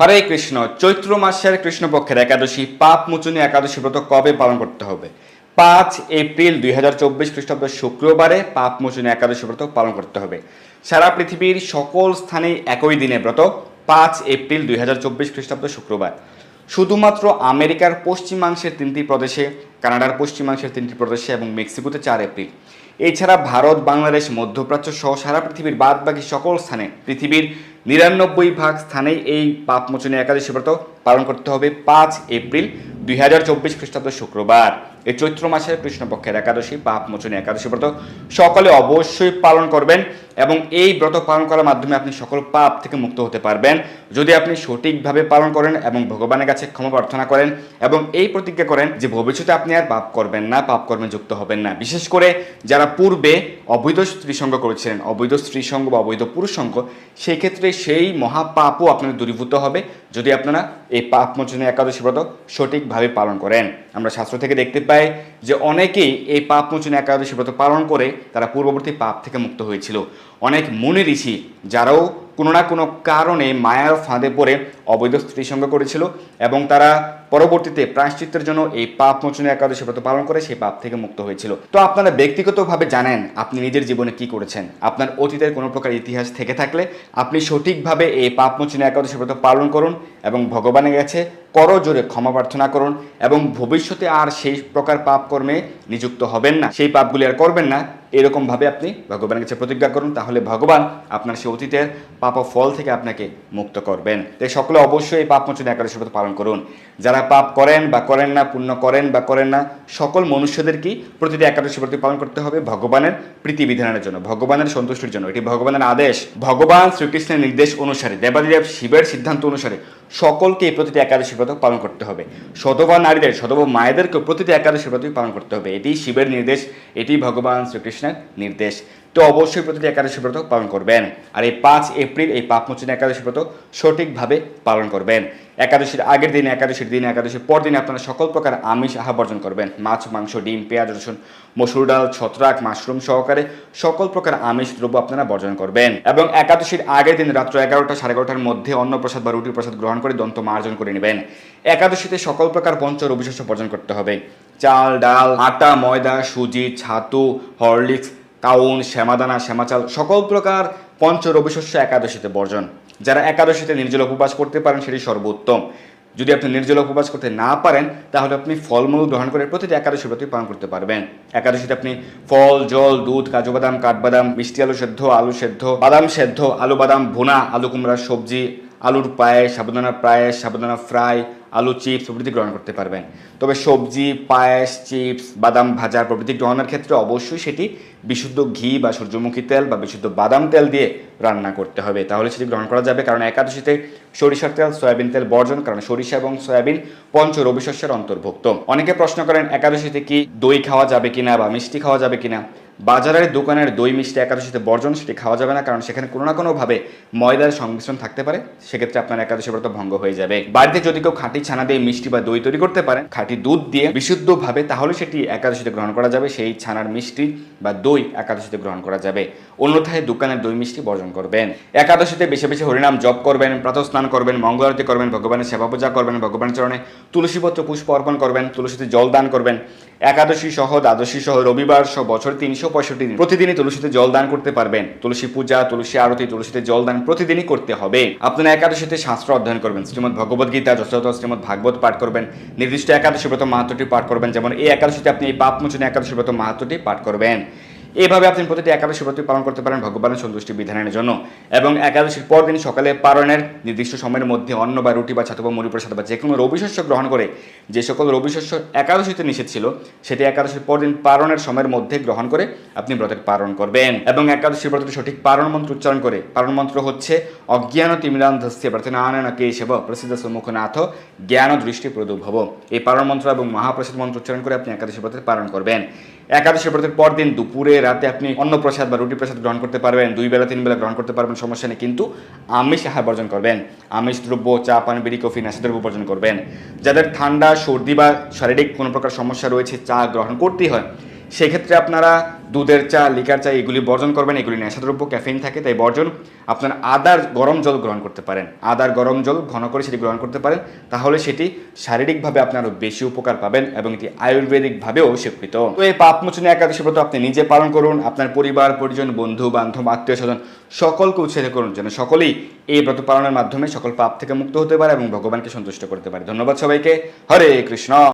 হরে কৃষ্ণ, চৈত্র মাসের কৃষ্ণপক্ষের একাদশী, পাপ মোচনী একাদশী ব্রত কবে পালন করতে হবে? পাঁচ এপ্রিল দুই হাজার চব্বিশ খ্রিস্টাব্দ শুক্রবারে পাপ মোচনী একাদশী ব্রত পালন করতে হবে। সারা পৃথিবীর সকল স্থানেই একই দিনে ব্রত, পাঁচ এপ্রিল দুই হাজার চব্বিশ খ্রিস্টাব্দ শুক্রবার। শুধুমাত্র আমেরিকার পশ্চিমাংশের তিনটি প্রদেশে, কানাডার পশ্চিমাংশের তিনটি প্রদেশে এবং মেক্সিকোতে চার এপ্রিল। এছাড়া ভারত, বাংলাদেশ, মধ্যপ্রাচ্য সহ সারা পৃথিবীর বাদবাকি সকল স্থানে পৃথিবীর নিরানব্বই ভাগ স্থানে এই পাপমোচনী একাদশী ব্রত পালন করতে হবে পাঁচ এপ্রিল দুই হাজার চব্বিশ খ্রিস্টাব্দ শুক্রবার। এই চৈত্র মাসের কৃষ্ণপক্ষের একাদশী, পাপমোচনী একাদশী ব্রত সকলে অবশ্যই পালন করবেন। এবং এই ব্রত পালন করার মাধ্যমে আপনি সকল পাপ থেকে মুক্ত হতে পারবেন। যদি আপনি সঠিকভাবে পালন করেন এবং ভগবানের কাছে ক্ষমা প্রার্থনা করেন এবং এই প্রতিজ্ঞা করেন যে ভবিষ্যতে আপনি আর পাপ করবেন না, পাপ কর্মে যুক্ত হবেন না। বিশেষ করে যারা পূর্বে অবৈধ স্ত্রীসঙ্গ করেছিলেন, অবৈধ স্ত্রীসঙ্গ বা অবৈধ পুরুষ সঙ্গ সেই ক্ষেত্রে সেই মহাপাপও আপনার দূরীভূত হবে যদি আপনারা এই পাপ মোচনী একাদশী ব্রত সঠিকভাবে পালন করেন। আমরা শাস্ত্র থেকে দেখতে পাই যে অনেকেই এই পাপ মোচনী একাদশী ব্রত পালন করে তারা পূর্ববর্তী পাপ থেকে মুক্ত হয়েছিল। অনেক মুনি ঋষি যারাও কোনো না কোনো কারণে মায়ার ফাঁদে পড়ে অবৈধ স্ত্রী সঙ্গ করেছিল এবং তারা পরবর্তীতে প্রায়শ্চিত্তের জন্য এই পাপ মোচনী একাদশী ব্রত পালন করে সেই পাপ থেকে মুক্ত হয়েছিল। তো আপনারা ব্যক্তিগতভাবে জানেন আপনি নিজের জীবনে কি করেছেন? আপনার অতীতের কোনো প্রকার ইতিহাস থেকে থাকলে আপনি সঠিকভাবে এই পাপ মোচনী একাদশী ব্রত পালন করুন এবং ভগবানের কাছে করো জোরে ক্ষমা প্রার্থনা করুন এবং ভবিষ্যতে আর সেই প্রকার পাপ কর্মে নিযুক্ত হবেন না। সেই পাপগুলি আর করবেন না। এরকমভাবে আপনি ভগবানের কাছে প্রতিজ্ঞা করুন, তাহলে ভগবান আপনার সেই অতীতের পাপ ও ফল থেকে আপনাকে মুক্ত করবেন। তাই সকলে অবশ্যই এই পাপ মোচন একাদশী ব্রত পালন করুন। যারা পাপ করেন বা করেন না, পুণ্য করেন বা করেন না, সকল মনুষ্যদেরকেই প্রতিটি একাদশী ব্রত পালন করতে হবে? ভগবানের প্রীতি বিধানের জন্য, ভগবানের সন্তুষ্টির জন্য। এটি ভগবানের আদেশ। ভগবান শ্রীকৃষ্ণের নির্দেশ অনুসারে, দেবাদিদেব শিবের সিদ্ধান্ত অনুসারে সকলকে এই প্রতিটি একাদশী ব্রত পালন করতে হবে। শতবা নারীদের শতবা মায়েদেরকেও প্রতিটি একাদশী ব্রতই পালন করতে হবে। এটি শিবের নির্দেশ, এটি ভগবান শ্রীকৃষ্ণের নির্দেশ। তো অবশ্যই প্রতিটি একাদশী ব্রত পালন করবেন। আর এই পাঁচ এপ্রিল, এই পাপমোচনী একাদশী ব্রত সঠিকভাবে পালন করবেন। একাদশীর আগের দিন, একাদশীর দিন, একাদশীর পর দিন আপনারা সকল প্রকার আমিষ আহা বর্জন করবেন। মাছ, মাংস, ডিম, পেঁয়াজ, রসুন, মসুর ডাল, ছত্রাক, মাশরুম সহকারে সকল প্রকার আমিষ দ্রব্য আপনারা বর্জন করবেন। এবং একাদশীর আগের দিন রাত্র এগারোটা, সাড়ে এগারোটার মধ্যে অন্ন প্রসাদ বা রুটি প্রসাদ গ্রহণ করে দন্ত মার্জন করে নেবেন। একাদশীতে সকল প্রকার পঞ্চ রবিশস্য বর্জন করতে হবে। চাল, ডাল, আটা, ময়দা, সুজি, ছাতু, হরলিক্স কাউন শ্যামাদানা, শ্যামাচাল, সকল প্রকার পঞ্চ রবিশস্য একাদশীতে বর্জন। যারা একাদশীতে নির্জল উপবাস করতে পারেন, সেটি সর্বোত্তম। যদি আপনি নির্জল উপবাস করতে না পারেন, তাহলে আপনি ফলমূল গ্রহণ করে প্রতিটি একাদশী ব্রতই পালন করতে পারবেন। একাদশীতে আপনি ফল, জল, দুধ, কাজু বাদাম, কাঠবাদাম, মিষ্টি আলু সেদ্ধ আলু সেদ্ধ, বাদাম সেদ্ধ, আলু বাদাম, ভুনা, আলু কুমড়ার সবজি, আলুর পায়েস সাবুদানা পায়েস সাবুদানা ফ্রাই আলু, চিপস প্রভৃতি গ্রহণ করতে পারবেন। তবে সবজি, পায়েস, চিপস, বাদাম ভাজা প্রভৃতি গ্রহণের ক্ষেত্রে অবশ্যই সেটি বিশুদ্ধ ঘি বা সূর্যমুখী তেল বা বিশুদ্ধ বাদাম তেল দিয়ে রান্না করতে হবে। তাহলে সেটি গ্রহণ করা যাবে কারণ একাদশীতে সরিষার তেল, সয়াবিন তেল বর্জন, কারণ সরিষা এবং সয়াবিন পঞ্চ রবিশস্যের অন্তর্ভুক্ত। অনেকে প্রশ্ন করেন, একাদশীতে কি দই খাওয়া যাবে কিনা বা মিষ্টি খাওয়া যাবে কিনা? বাজারের দোকানের দই মিষ্টি একাদশীতে বর্জন, সেটি খাওয়া যাবে না, কারণ সেখানে কোনো না কোনোভাবে ময়দার সংমিশ্রণ থাকতে পারে। সেক্ষেত্রে আপনার একাদশী ব্রত ভঙ্গ হয়ে যাবে। বাড়িতে যদি কেউ খাঁটি ছানা দিয়ে মিষ্টি বা দই তৈরি করতে পারেন খাঁটি দুধ দিয়ে বিশুদ্ধভাবে, তাহলে সেটি একাদশীতে গ্রহণ করা যাবে। সেই ছানার মিষ্টি বা দই একাদশীতে গ্রহণ করা যাবে। অন্যথায় দোকানের দই মিষ্টি বর্জন করবেন। একাদশীতে বেশি বেশি হরিনাম জপ করবেন, প্রাতঃ স্নান করবেন, মঙ্গল আরতি করবেন, ভগবানের সেবা পূজা করবেন, ভগবানের চরণে তুলসীপত্র পুষ্প অর্পণ করবেন, তুলসীতে জল দান করবেন। একাদশী সহ দ্বাদশী সহ রবিবার সহ বছর তিনশো পঁয়ষট্টি দিন প্রতিদিনই তুলসীতে জল দান করতে পারবেন। তুলসী পূজা, তুলসী আরতি, তুলসীতে জল দান প্রতিদিনই করতে হবে। আপনারা একাদশীতে শাস্ত্র অধ্যয়ন করবেন, শ্রীমদ ভগবদ গীতা যথাযথ শ্রীমদ ভাগবত পাঠ করবেন, নির্দিষ্ট একাদশী ব্রত মাহাত্মটি পাঠ করবেন, যেমন এই একাদশীতে আপনি এই পাপ মোচনে একাদশী ব্রত মাহাত্মটি পাঠ করবেন। এইভাবে আপনি প্রতিটি একাদশী ব্রত পালন করতে পারেন ভগবানের সন্তুষ্টি বিধানের জন্য। এবং একাদশীর পর দিন সকালে পারণের নির্দিষ্ট সময়ের মধ্যে অন্ন বা রুটি বা ছাতু বা মুড়ি প্রসাদ বা যে কোনো রবিশস্য গ্রহণ করে যে সকল রবিশস্য একাদশীতে নিষেধ ছিল, সেটি একাদশীর পর দিন পারণের সময়ের মধ্যে গ্রহণ করে আপনি ব্রতের পালন করবেন। এবং একাদশীর ব্রতের সঠিক পালন মন্ত্র উচ্চারণ করে, পালন মন্ত্র হচ্ছে অজ্ঞান তিমিরান্ধস্য প্রার্থনায়ন কেশব প্রসিদ্ধ সম্মুখনাথ জ্ঞান দৃষ্টি প্রদুভব এই পালন মন্ত্র এবং মহাপ্রসাদ মন্ত্র উচ্চারণ করে আপনি একাদশী ব্রতের পালন করবেন। একাদশী ব্রতের পর দিন দুপুরে, রাতে আপনি অন্ন প্রসাদ বা রুটি প্রসাদ গ্রহণ করতে পারবেন, দুই বেলা, তিন বেলা গ্রহণ করতে পারবেন, সমস্যা নেই, কিন্তু আমিষ আহার বর্জন করবেন। আমিষ, দ্রব্য, চা, পান, বিড়ি, কফি দ্রব্য বর্জন করবেন। যাদের ঠান্ডা, সর্দি বা শারীরিক কোনো প্রকার সমস্যা রয়েছে, চা গ্রহণ করতেই হয়। সেক্ষেত্রে আপনারা দুধের চা, লিকার চা এগুলি বর্জন করবেন, এগুলি নেশাদ্রব্য, ক্যাফেইন থাকে, তাই বর্জন। আপনার আদার গরম জল গ্রহণ করতে পারেন। আদার গরম জল ঘন করে সেটি গ্রহণ করতে পারেন, তাহলে সেটি শারীরিকভাবে আপনি আরও বেশি উপকার পাবেন এবং এটি আয়ুর্বেদিকভাবেও স্বীকৃত তো এই পাপ মোচনী একাদশী ব্রত আপনি নিজে পালন করুন, আপনার পরিবার, পরিজন, বন্ধু, বান্ধব, আত্মীয় স্বজন, সকলকে উৎসাহিত করুন যেন সকলেই এই ব্রত পালনের মাধ্যমে সকল পাপ থেকে মুক্ত হতে পারে এবং ভগবানকে সন্তুষ্ট করতে পারে। ধন্যবাদ সবাইকে। হরে কৃষ্ণ।